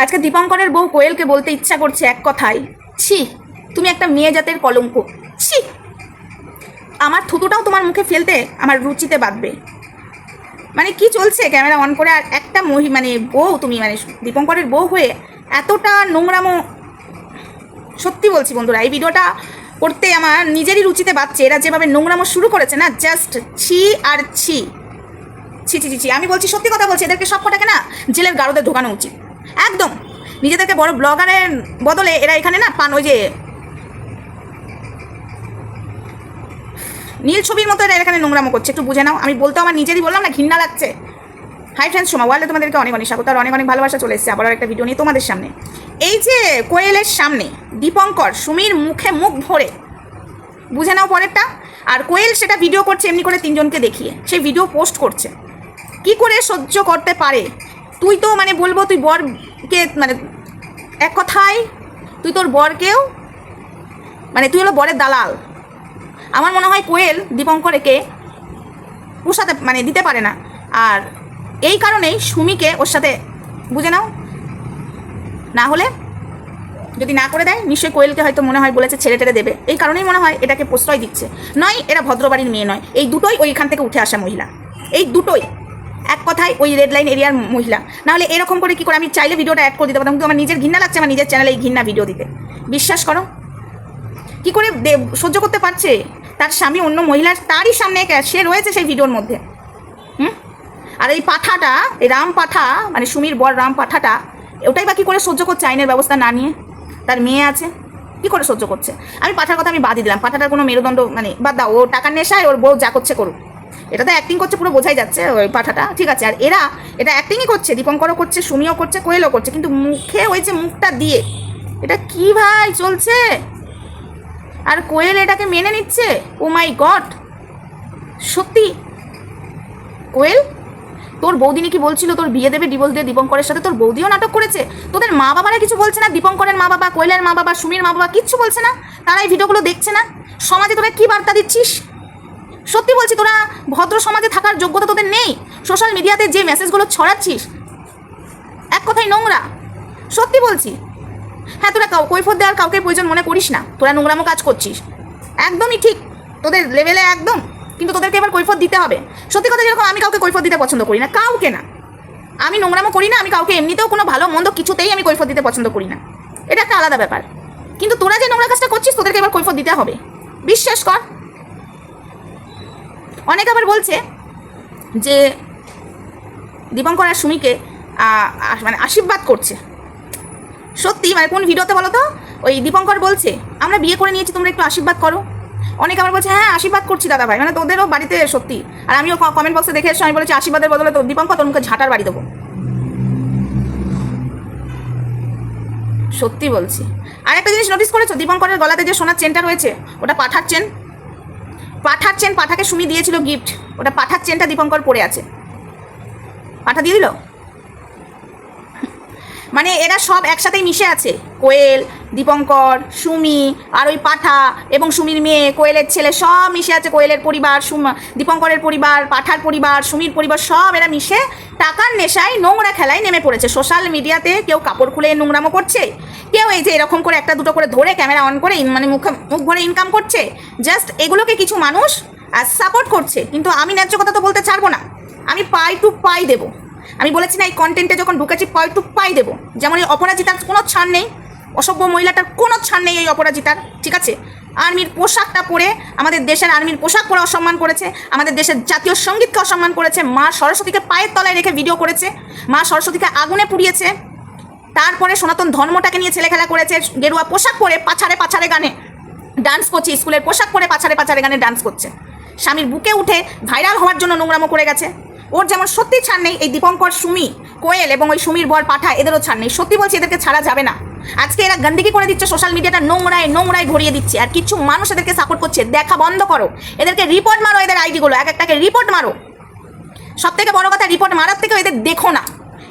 আজকে দীপঙ্করের বউ কোয়েলকে বলতে ইচ্ছা করছে এক কথায়, ছি, তুমি একটা মেয়ে জাতের কলঙ্ক, ছি। আমার থুতুটাও তোমার মুখে ফেলতে আমার রুচিতে বাঁধবে। মানে কি চলছে ক্যামেরা অন করে? আর একটা মহি মানে বউ তুমি মানে দীপঙ্করের বউ হয়ে এতটা নোংরামো, সত্যি বলছি বন্ধুরা, এই ভিডিওটা করতে আমার নিজেরই রুচিতে বাচ্ছে এরা যেভাবে নোংরামো শুরু করেছে না, জাস্ট ছি আর ছি। ছি ছি ছি ছি, আমি বলছি সত্যি কথা বলছি, এদেরকে সব কটাকে না জেলের গারদে ঢোকানো উচিত। একদম। নিজেদেরকে বড় ব্লগারের বদলে এরা এখানে না পান ওই যে নীল ছবির মতো এরা এখানে নোংরামো করছে। একটু বুঝে নাও। আমি বলতে আমার নিজেরই বললাম না, ঘৃণা লাগছে। হাই ফ্রেন্ডস সোমা ওয়ার্ল্ডে তোমাদেরকে অনেক অনেক স্বাগত, আর অনেক অনেক ভালোবাসা চলে এসেছে। আবার একটা ভিডিও নিয়ে তোমাদের সামনে। এই যে কোয়েলের সামনে দীপঙ্কর, সুমির মুখে মুখ ভরে, বুঝে নাও পরেরটা। আর কোয়েল সেটা ভিডিও করছে, এমনি করে তিনজনকে দেখিয়ে। সেই ভিডিও পোস্ট করছে। কি করে সহ্য করতে পারে? তুই তো মানে বলব তুই বরকে মানে এক কথায় তুই তোর বরকেও মানে তুই হলো বরের দালাল। আমার মনে হয় কোয়েল দীপঙ্কর একে পোষাতে মানে দিতে পারে না। আর এই কারণেই সুমিকে ওর সাথে, বুঝে নাও? না হলে যদি না করে দেয়, নিশ্চয়ই কোয়েলকে হয়তো মনে হয় বলেছে ছেড়ে টেড়ে দেবে। এই কারণেই মনে হয় এটাকে প্রশ্রয় দিচ্ছে। নয়, এরা ভদ্রবাড়ির মেয়ে নয়। এই দুটোই ওইখান থেকে উঠে আসা মহিলা। এই দুটোই। এক কথায় ওই রেড লাইন এরিয়ার মহিলা। নাহলে এরকম করে কি করে আমি চাইলে ভিডিওটা অ্যাড করে দিতে পারতাম, কিন্তু আমার নিজের ঘৃণা লাগছে আমার নিজের চ্যানেলে এই ঘৃণা ভিডিও দিতে। বিশ্বাস করো? কি করে সহ্য করতে পারছে? তার স্বামী অন্য মহিলার, তারই সামনে সে রয়েছে সেই ভিডিওর মধ্যে। হুম? আর এই পাঠাটা, এই রাম পাঠা মানে সুমির বর রাম পাঠাটা, ওটাই বা কী করে সহ্য করছে আইনের ব্যবস্থা না নিয়ে? তার মেয়ে আছে, কি করে সহ্য করছে? আমি পাঠার কথা আমি বাদই দিলাম। পাঠাটার কোনো মেরুদণ্ড মানে বাদ দাও, ও টাকার নেশায়, ওর বউ যা করছে করুক। এটা তো অ্যাক্টিং করছে, পুরো বোঝাই যাচ্ছে ওই পাঠাটা। ঠিক আছে, আর এরা এটা অ্যাক্টিংই করছে, দীপঙ্করও করছে, সুমিও করছে, কোয়েলও করছে, কিন্তু মুখে ওই যে মুখটা দিয়ে, এটা কি ভাই চলছে? আর কোয়েল এটাকে মেনে নিচ্ছে? ও মাই গড সত্যি? কোয়েল? তোর বৌদিনী কি বলছিল, তোর বিয়ে দেবে ডিভোর্স দিয়ে দীপঙ্করের সাথে? তোর বৌদিও নাটক করেছে? তোদের মা বাবারা কিছু বলছে না? দীপঙ্করের মা বাবা, কোয়েলের মা বাবা, সুমির মা বাবা কিচ্ছু বলছে না? তারা এই ভিডিওগুলো দেখছে না? সমাজে তোরা কি বার্তা দিচ্ছিস? সত্যি বলছি, তোরা ভদ্র সমাজে থাকার যোগ্যতা তোদের নেই। সোশ্যাল মিডিয়াতে যে মেসেজগুলো ছড়াচ্ছিস, এক কথাই নোংরা। সত্যি বলছি। হ্যাঁ তোরা কৈফত দেওয়ার কাউকে প্রয়োজন মনে করিস না। তোরা নোংরামো কাজ করছিস। একদমই ঠিক। তোদের লেভেলে একদম। কিন্তু তোদেরকে এবার কৈফত দিতে হবে। সত্যি কথা যেরকম আমি কাউকে কৈফত দিতে পছন্দ করি না, কাউকে না। আমি নোংরামো করি না, আমি কাউকে এমনিতেও কোনো ভালো, মন্দ কিছুতেই আমি কৈফত দিতে পছন্দ করি না। এটা একটা আলাদা ব্যাপার। কিন্তু তোরা যে নোংরা কাজটা করছিস, তোদেরকে এবার কৈফত দিতে হবে। বিশ্বাস কর। অনেক আবার বলছে যে দীপঙ্কর আর সুমিকে মানে আশীর্বাদ করছে। সত্যি মানে কোন ভিডিওতে বলো তো? ওই দীপঙ্কর বলছে, আমরা বিয়ে করে নিয়েছি, তোমরা একটু আশীর্বাদ করো। অনেকে আবার বলছে হ্যাঁ আশীর্বাদ করছি দাদা ভাই মানে তোদেরও বাড়িতে সত্যি। আর আমিও কমেন্ট বক্সে দেখে এসে আমি বলেছি, আশীর্বাদের বদলে তো দীপঙ্কর তোর মুখে ঝাঁটার বাড়ি দেবো। সত্যি বলছি। আর একটা জিনিস নোটিস করেছ? দীপঙ্করের গলাতে যে সোনার চেনটা রয়েছে, ওটা পাঠার চেন? পাঠার চেন পাঠাকে সুমি দিয়েছিল গিফট ওটা পাঠার চেনটা দীপঙ্কর পড়ে আছে। পাঠা দিয়ে দিল? মানে এরা সব একসাথেই মিশে আছে। কোয়েল, দীপঙ্কর, সুমি, আর ওই পাঠা এবং সুমির মেয়ে, কোয়েলের ছেলে সব মিশে আছে। কোয়েলের পরিবার, সুম দীপঙ্করের পরিবার, পাঠার পরিবার, সুমির পরিবার সব এরা মিশে টাকার নেশায় নোংরা খেলায় নেমে পড়েছে। সোশ্যাল মিডিয়াতে কেউ কাপড় খুলে নোংরামো করছে? কেউ এই যে এরকম করে একটা দুটো করে ধরে ক্যামেরা অন করে মানে মুখ মুখ ভরে ইনকাম করছে জাস্ট এগুলোকে কিছু মানুষ আর সাপোর্ট করছে। কিন্তু আমি ন্যায্য কথা তো বলতে ছাড়বো না। আমি পাই টু পাই দেবো। আমি বলেছি না এই কন্টেন্টে যখন ঢুকেছি পাই টু পাই দেবো। যেমন এই অপরাজিতার কোনো ছাড় নেই। অসভ্য মহিলাটার কোনো ছাড় নেই এই অপরাজিতার, ঠিক আছে? আর্মির পোশাকটা পরে আমাদের দেশের আর্মির পোশাক পরে অসম্মান করেছে, আমাদের দেশের জাতীয় সঙ্গীতকে অসম্মান করেছে, মা সরস্বতীকে পায়ের তলায় রেখে ভিডিও করেছে, মা সরস্বতীকে আগুনে পুড়িয়েছে। তারপরে সনাতন ধর্মটাকে নিয়ে ছেলে খেলা করেছে, গেরুয়া পোশাক পরে পাছাড়ে পাছাড়ে গানে ডান্স করছে, স্কুলের পোশাক পরে পাছাড়ে পাছাড়ে গানে ডান্স করছে। স্বামীর বুকে উঠে ভাইরাল হওয়ার জন্য নোংরামো করে গেছে। ওর যেমন সত্যি ছাড় নেই, এই দীপঙ্কর, সুমি, কোয়েল এবং ওই সুমির বর পাঠা, এদেরও ছাড় নেই। সত্যি বলছি, এদেরকে ছাড়া যাবে না। আজকে এরা গন্দিগি করে দিচ্ছে সোশ্যাল মিডিয়াটা নোংরায় নোংরায় ভরিয়ে দিচ্ছে। আর কিছু মানুষ এদেরকে সাপোর্ট করছে, দেখা বন্ধ করো। এদেরকে রিপোর্ট মারো, এদের আইডিগুলো এক একটাকে রিপোর্ট মারো। সব থেকে বড় কথা রিপোর্ট মারার থেকে এদের দেখো না।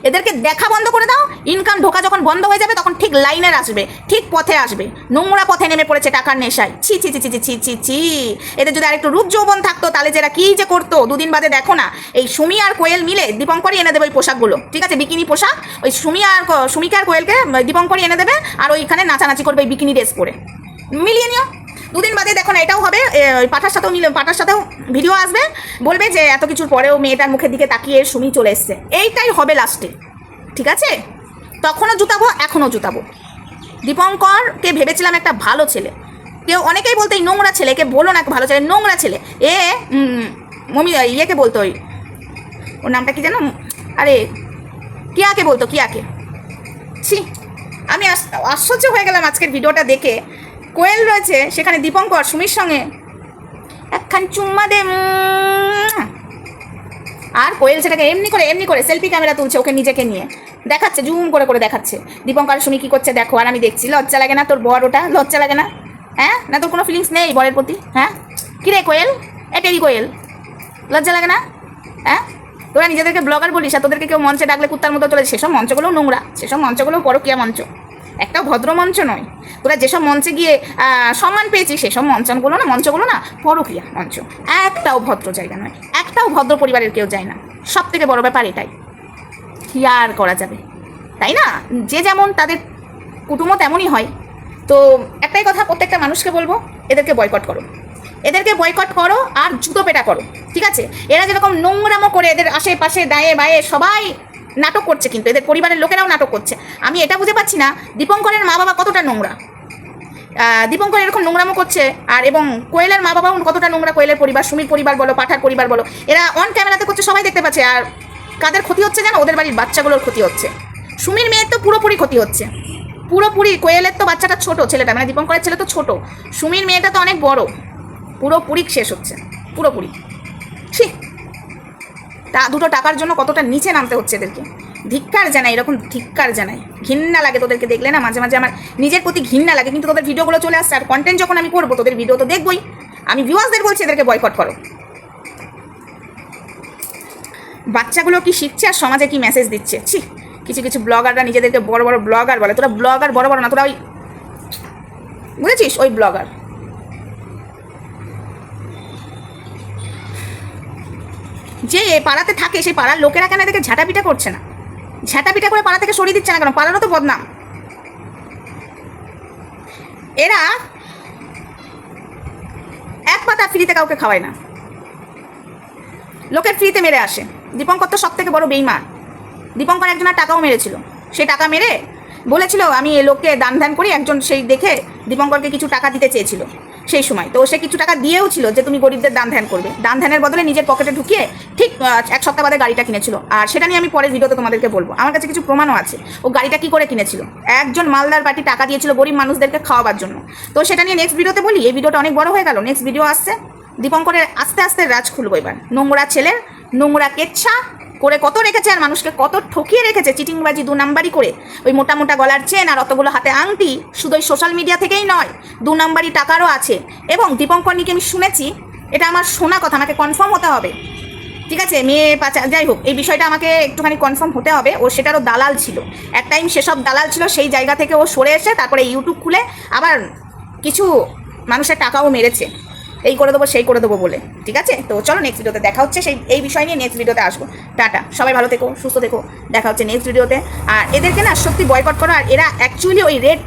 এদেরকে দেখা বন্ধ করে দাও। ইনকাম ঢোকা যখন বন্ধ হয়ে যাবে, তখন ঠিক লাইনের আসবে, ঠিক পথে আসবে। নোংরা পথে নেমে পড়েছে টাকার নেশায়। ছি ছি ছি ছি ছি ছি ছি এদের যদি আরেকটু রূপ যৌবন থাকতো, তাহলে যারা কী যে করতো, দুদিন বাদে দেখো না, এই সুমি আর কোয়েল মিলে দীপঙ্করই এনে দেবে ওই পোশাকগুলো। ঠিক আছে? বিকিনি পোশাক, ওই সুমি আর সুমিকা আর কোয়েলকে দীপঙ্করই এনে দেবে, আর ওইখানে নাচানাচি করবে বিকিনি ড্রেস পরে। মিলিয়ে নিও। দুদিন বাদে দেখো না, এটাও হবে। পাঠার সাথেও মিলে পাঠার সাথেও ভিডিও আসবে। বলবে যে এত কিছুর পরেও মেয়েটার মুখের দিকে তাকিয়ে সুমি চলে এসছে। এইটাই হবে লাস্টে ঠিক আছে? তখনও জুতাবো, এখনও জুতাবো। দীপঙ্করকে ভেবেছিলাম একটা ভালো ছেলে। কেউ অনেকেই বলতো, এই নোংরা ছেলে কে বলো না, ভালো ছেলে, নোংরা ছেলে। এ মমি ইয়েকে বলতো ওই, ওর নামটা কি জানো আরে, কিয়াকে বলতো, কিয়াকে? ছি, আমি আশ্চর্য হয়ে গেলাম আজকের ভিডিওটা দেখে। কোয়েল রয়েছে, সেখানে দীপঙ্কর, সুমির সঙ্গে। একখান চুম্মা দে আর কোয়েল সেটাকে এমনি করে এমনি করে সেলফি ক্যামেরা তুলছে ওকে নিজেকে নিয়ে। দেখাচ্ছে, জুম করে করে দেখাচ্ছে। দীপঙ্কর, সুমি কি করছে দেখো, আর আমি দেখছি, লজ্জা লাগে না তোর বর ওটা? লজ্জা লাগে না? হ্যাঁ? না তোর কোনো ফিলিংস নেই বরের প্রতি? হ্যাঁ? কিরে কোয়েল? এটাই কোয়েল? লজ্জা লাগে না? হ্যাঁ? তোরা নিজেদেরকে ব্লগার বলিস, আর তোদেরকে কেউ মঞ্চে ডাকলে কুত্তার মতো চলে, সেসব মঞ্চগুলো নোংরা, সেসব মঞ্চগুলো পরকীয়া মঞ্চ। একটাও ভদ্র মঞ্চ নয়। তোরা যেসব মঞ্চে গিয়ে সম্মান পেয়েছিস, সেসব মঞ্চনগুলো না, মঞ্চগুলো না পরকীয়া মঞ্চ। একটাও ভদ্র জায়গা নয়। একটাও ভদ্র পরিবারের কেউ যায় না। সব থেকে বড় ব্যাপার এটাই। কি আর করা যাবে? তাই না? যে যেমন তাদের কুটুমও তেমনই হয়। তো একটাই কথা, প্রত্যেকটা মানুষকে বলব, এদেরকে বয়কট করো। এদেরকে বয়কট করো আর জুতো পেটা করো। ঠিক আছে? এরা যেরকম নোংরামো করে এদের আশেপাশে, দায়ে বায়ে সবাই নাটক করছে কিন্তু, এদের পরিবারের লোকেরাও নাটক করছে। আমি এটা বুঝে পাচ্ছি না, দীপঙ্করের মা বাবা কতটা নোংরা। দীপঙ্কর এরকম নোংরামো করছে, আর এবং কোয়েলের মা বাবাও কতটা নোংরা, কোয়েলের পরিবার, সুমির পরিবার বলো, পাঠার পরিবার বলো, এরা অন ক্যামেরাতে করছে, সবাই দেখতে পাচ্ছে, আর কাদের ক্ষতি হচ্ছে জানো? ওদের বাড়ির বাচ্চাগুলোর ক্ষতি হচ্ছে। সুমির মেয়ের তো পুরোপুরি ক্ষতি হচ্ছে। পুরোপুরি কোয়েলের তো বাচ্চাটা ছোট, ছেলেটা মানে দীপঙ্করের ছেলে তো ছোট। সুমির মেয়েটা তো অনেক বড়। পুরোপুরি শেষ হচ্ছে। পুরোপুরি। ছি তা দুটো টাকার জন্য কতটা নিচে নামতে হচ্ছে এদেরকে? ধিক্কার জানাই, এরকম ধিক্কার জানাই। ঘৃণা লাগে তোদেরকে দেখলে না? মাঝে মাঝে আমার নিজের প্রতি ঘৃণা লাগে, কিন্তু তোদের ভিডিওগুলো চলে আসছে। আর কন্টেন্ট যখন আমি করব, তোদের ভিডিও তো দেখবই। আমি ভিউয়ার্সদের বলছি এদেরকে বয়কট করো। বাচ্চাগুলো কি শিখছে আর সমাজে কি মেসেজ দিচ্ছে? ছি, কিছু কিছু ব্লগাররা নিজেদেরকে বড় বড় ব্লগার বলে। তোরা ব্লগার বড় বড় না, তোরা ওই বুঝেছিস? ওই ব্লগার যে পাড়াতে থাকে, সেই পাড়ার লোকেরা কেন এদেরকে ঝাঁটাপিটা করছে না? ঝাঁটাপিটা করে পাড়া থেকে সরিয়ে দিচ্ছে না কেন? পাড়ারও তো বদনাম। এরা এক পাতা ফ্রিতে কাউকে খাওয়ায় না। লোকের ফ্রিতে মেরে আসে। দীপঙ্কর তো সব থেকে বড় বেইমান। দীপঙ্কর একজনের টাকাও মেরেছিল। সেই টাকা মেরে বলেছিল, আমি এ লোককে দান ধ্যান করি, একজন সেই দেখে দীপঙ্করকে কিছু টাকা দিতে চেয়েছিল। সেই সময়। তো সে কিছু টাকা দিয়েও ছিল যে তুমি গরিবদের দান ধ্যান করবে। দান ধ্যানের বদলে নিজের পকেটে ঢুকিয়ে ঠিক এক সপ্তাহ বাদে গাড়িটা কিনেছিল। আর সেটা নিয়ে আমি পরের ভিডিওতে তোমাদেরকে বলব। আমার কাছে কিছু প্রমাণও আছে। ও গাড়িটা কি করে কিনেছিল? একজন মালদার পার্টি টাকা দিয়েছিল গরিব মানুষদেরকে খাওয়াবার জন্য। তো সেটা নিয়ে নেক্সট ভিডিওতে বলি। এই ভিডিওটা অনেক বড় হয়ে গেল। নেক্সট ভিডিও আসছে। দীপঙ্করের আস্তে আস্তে রাজ খুলবো এবার। নোংরা ছেলের নোংরা কেচ্ছা করে কত রেখেছে আর মানুষকে কত ঠকিয়ে রেখেছে, চিটিংবাজি দু নাম্বারই করে। ওই মোটা মোটা গলার চেন আর অতগুলো হাতে আংটি শুধু ওই সোশ্যাল মিডিয়া থেকেই নয়, দু নাম্বারই টাকারও আছে। এবং দীপঙ্কর নিকে আমি শুনেছি, এটা আমার শোনা কথা, আমাকে কনফার্ম হতে হবে। ঠিক আছে, মেয়ে পাচা, যাই হোক, এই বিষয়টা আমাকে একটুখানি কনফার্ম হতে হবে ও সেটারও দালাল ছিল। এক টাইম সেসব দালাল ছিল, সেই জায়গা থেকে ও সরে এসে তারপরে ইউটিউব খুলে আবার কিছু মানুষের টাকাও মেরেছে। এই করে দেবো, সেই করে দেবো বলে, ঠিক আছে? তো চলো নেক্সট ভিডিওতে দেখা হচ্ছে, সেই, এই বিষয় নিয়ে নেক্সট ভিডিওতে আসব। টাটা, সবাই ভালো থেকো, সুস্থ থেকো, দেখা হচ্ছে নেক্সট ভিডিওতে আর এদেরকে না সত্যি বয়কট করো, আর এরা অ্যাকচুয়ালি ওই রেড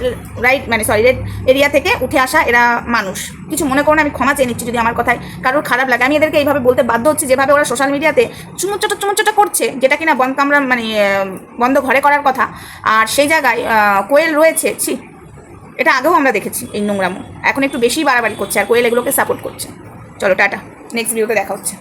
রাইট মানে সরি রেড এরিয়া থেকে উঠে আসা এরা মানুষ। কিছু মনে করো না, আমি ক্ষমা চেয়ে নিচ্ছি যদি আমার কথায় কারোর খারাপ লাগে। আমি এদেরকে এইভাবে বলতে বাধ্য হচ্ছি, যেভাবে ওরা সোশ্যাল মিডিয়াতে চুমুচটা চুমুচটা করছে, যেটা কিনা বন্ধ কামরা মানে বন্ধ ঘরে করার কথা। আর সেই জায়গায় কোয়েল রয়েছে, ছি এটা আগেও আমরা দেখেছি এই নোংরামো। এখন একটু বেশি বাড়াবাড়ি করছে আর কোয়েল এগুলোকে সাপোর্ট করছে। চলো, টাটা। নেক্সট ভিডিওতে দেখা হচ্ছে।